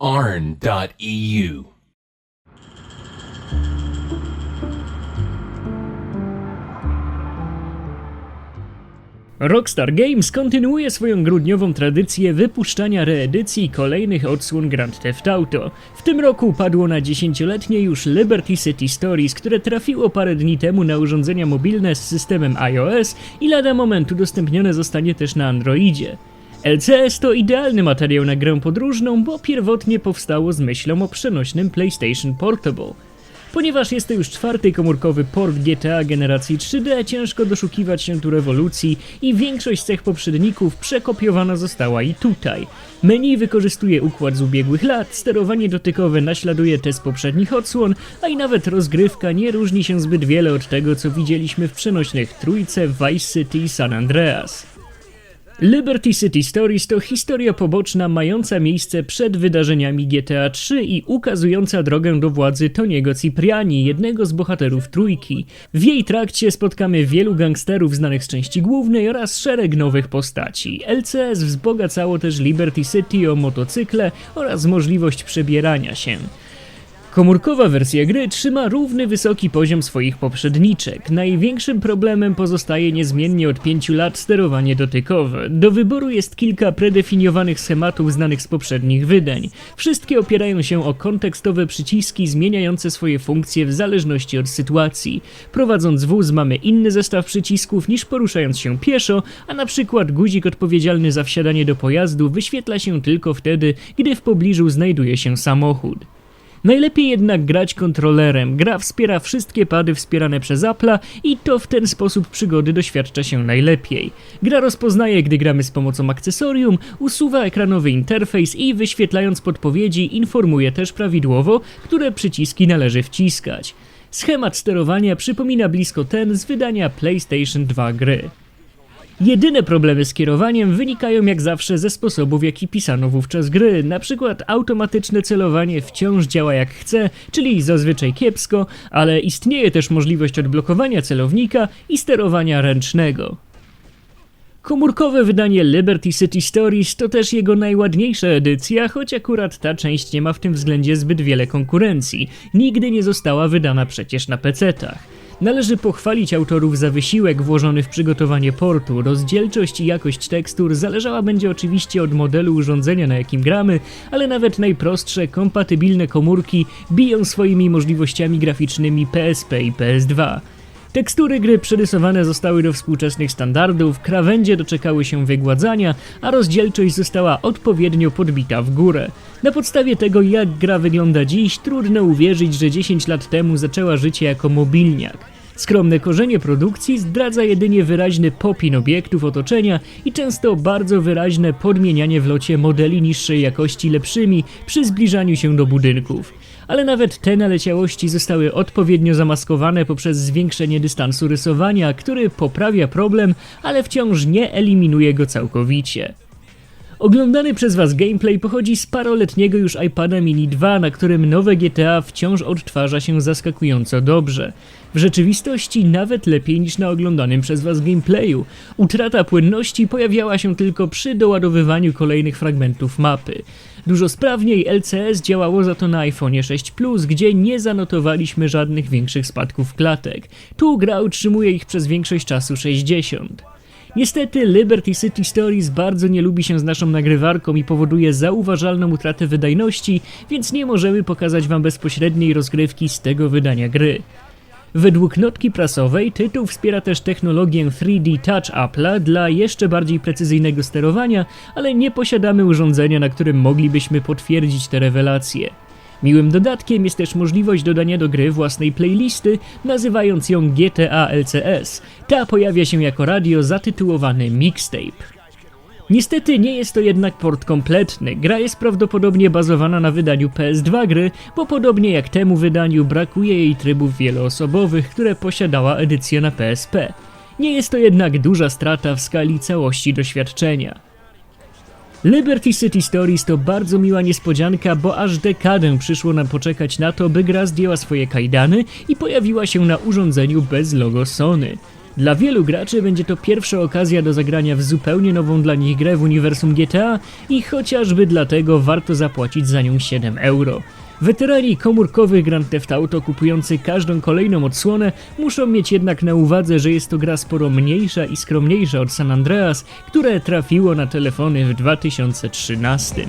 arn.eu. Rockstar Games kontynuuje swoją grudniową tradycję wypuszczania reedycji kolejnych odsłon Grand Theft Auto. W tym roku padło na dziesięcioletnie już Liberty City Stories, które trafiło parę dni temu na urządzenia mobilne z systemem iOS i lada moment udostępnione zostanie też na Androidzie. LCS to idealny materiał na grę podróżną, bo pierwotnie powstało z myślą o przenośnym PlayStation Portable. Ponieważ jest to już czwarty komórkowy port GTA generacji 3D, ciężko doszukiwać się tu rewolucji i większość cech poprzedników przekopiowana została i tutaj. Menu wykorzystuje układ z ubiegłych lat, sterowanie dotykowe naśladuje te z poprzednich odsłon, a i nawet rozgrywka nie różni się zbyt wiele od tego, co widzieliśmy w przenośnych Trójce, Vice City i San Andreas. Liberty City Stories to historia poboczna mająca miejsce przed wydarzeniami GTA 3 i ukazująca drogę do władzy Toniego Cipriani, jednego z bohaterów trójki. W jej trakcie spotkamy wielu gangsterów znanych z części głównej oraz szereg nowych postaci. LCS wzbogacało też Liberty City o motocykle oraz możliwość przebierania się. Komórkowa wersja gry trzyma równy wysoki poziom swoich poprzedniczek. Największym problemem pozostaje niezmiennie od 5 lat sterowanie dotykowe. Do wyboru jest kilka predefiniowanych schematów znanych z poprzednich wydań. Wszystkie opierają się o kontekstowe przyciski zmieniające swoje funkcje w zależności od sytuacji. Prowadząc wóz mamy inny zestaw przycisków niż poruszając się pieszo, a na przykład guzik odpowiedzialny za wsiadanie do pojazdu wyświetla się tylko wtedy, gdy w pobliżu znajduje się samochód. Najlepiej jednak grać kontrolerem. Gra wspiera wszystkie pady wspierane przez Apple'a i to w ten sposób przygody doświadcza się najlepiej. Gra rozpoznaje, gdy gramy z pomocą akcesorium, usuwa ekranowy interfejs i wyświetlając podpowiedzi informuje też prawidłowo, które przyciski należy wciskać. Schemat sterowania przypomina blisko ten z wydania PlayStation 2 gry. Jedyne problemy z kierowaniem wynikają jak zawsze ze sposobu w jaki pisano wówczas gry. Na przykład automatyczne celowanie wciąż działa jak chce, czyli zazwyczaj kiepsko, ale istnieje też możliwość odblokowania celownika i sterowania ręcznego. Komórkowe wydanie Liberty City Stories to też jego najładniejsza edycja, choć akurat ta część nie ma w tym względzie zbyt wiele konkurencji. Nigdy nie została wydana przecież na PC-tach. Należy pochwalić autorów za wysiłek włożony w przygotowanie portu. Rozdzielczość i jakość tekstur zależała będzie oczywiście od modelu urządzenia, na jakim gramy, ale nawet najprostsze, kompatybilne komórki biją swoimi możliwościami graficznymi PSP i PS2. Tekstury gry przerysowane zostały do współczesnych standardów, krawędzie doczekały się wygładzania, a rozdzielczość została odpowiednio podbita w górę. Na podstawie tego, jak gra wygląda dziś, trudno uwierzyć, że 10 lat temu zaczęła życie jako mobilniak. Skromne korzenie produkcji zdradza jedynie wyraźny popin obiektów otoczenia i często bardzo wyraźne podmienianie w locie modeli niższej jakości lepszymi przy zbliżaniu się do budynków ale nawet te naleciałości zostały odpowiednio zamaskowane poprzez zwiększenie dystansu rysowania, który poprawia problem, ale wciąż nie eliminuje go całkowicie. Oglądany przez Was gameplay pochodzi z paroletniego już iPada Mini 2, na którym nowe GTA wciąż odtwarza się zaskakująco dobrze. W rzeczywistości nawet lepiej niż na oglądanym przez Was gameplayu. Utrata płynności pojawiała się tylko przy doładowywaniu kolejnych fragmentów mapy. Dużo sprawniej LCS działało za to na iPhone 6 Plus, gdzie nie zanotowaliśmy żadnych większych spadków klatek. Tu gra utrzymuje ich przez większość czasu 60. Niestety Liberty City Stories bardzo nie lubi się z naszą nagrywarką i powoduje zauważalną utratę wydajności, więc nie możemy pokazać wam bezpośredniej rozgrywki z tego wydania gry. Według notki prasowej tytuł wspiera też technologię 3D Touch Apple'a dla jeszcze bardziej precyzyjnego sterowania, ale nie posiadamy urządzenia, na którym moglibyśmy potwierdzić te rewelacje. Miłym dodatkiem jest też możliwość dodania do gry własnej playlisty, nazywając ją GTA LCS. Ta pojawia się jako radio zatytułowany Mixtape. Niestety nie jest to jednak port kompletny. Gra jest prawdopodobnie bazowana na wydaniu PS2 gry, bo podobnie jak temu wydaniu brakuje jej trybów wieloosobowych, które posiadała edycja na PSP. Nie jest to jednak duża strata w skali całości doświadczenia. Liberty City Stories to bardzo miła niespodzianka, bo aż dekadę przyszło nam poczekać na to, by gra zdjęła swoje kajdany i pojawiła się na urządzeniu bez logo Sony. Dla wielu graczy będzie to pierwsza okazja do zagrania w zupełnie nową dla nich grę w uniwersum GTA i chociażby dlatego warto zapłacić za nią 7 euro. Weterani komórkowych Grand Theft Auto kupujący każdą kolejną odsłonę muszą mieć jednak na uwadze, że jest to gra sporo mniejsza i skromniejsza od San Andreas, które trafiło na telefony w 2013.